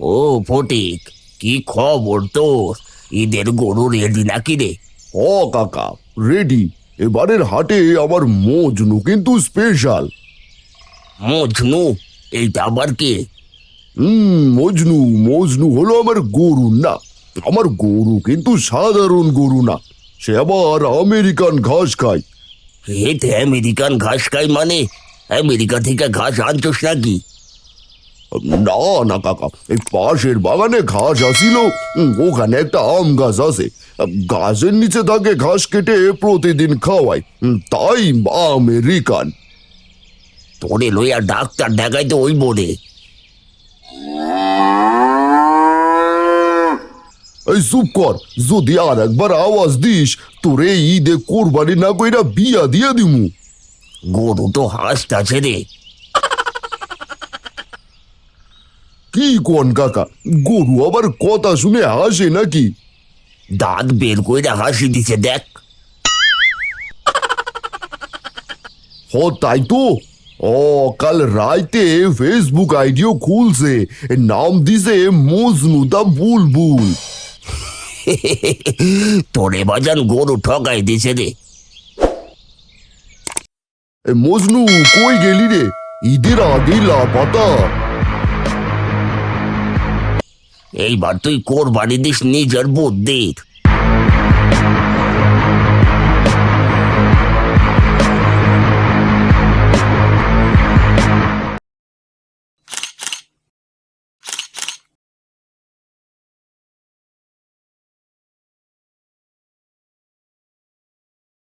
ও ফটিক কি খবর তোর? ঈদের গরু রেডি নাকি রে? ও কাকা রেডি এবারের হাটে আমার মজনু কিন্তু স্পেশাল মজনু? এইটা আবার কে? হুম মজনু। মজনু হলো আমার গরু না। আমার গরু কিন্তু সাধারণ গরু না। সে আবার আমেরিকান ঘাস খায়। এতে আমেরিকান ঘাস খায় মানে? আমেরিকা থেকে ঘাস আনছোস নাকি? না না কাকা এই পাশের বাগানে ঘাস আসিল। ওখানে একটা আম গাছ আছে। গাছের নিচে থাকে ঘাস কেটে প্রতিদিন খাওয়াই। তাই আমেরিকান। তোরে লইয়া ডাক্তার দেখাইতে ওই বোরে এই চুপ কর। যদি আর একবার আওয়াজ দিস তোরে ঈদে কোরবানি না কইরা বিয়া দিয়ে দিমু। গরু তো হাসতাছে রে কি কোন কাকা? গরু আবার কথা শুনে হাসে নাকি? দাঁত বের করে হাসি দিছে দেখ। হ তাই তো। ও কাল রাইতে ফেসবুক আইডিও খুলছে। নাম দিছে মজনু দা বুলবুল। তোরে বাজান গরু ঠকাই দিছে রে। মজনু কই গেলি রে? ঈদের আগে লাপাতা। এইবার তুই কোরবানি দিস নিজের বুদ্ধির।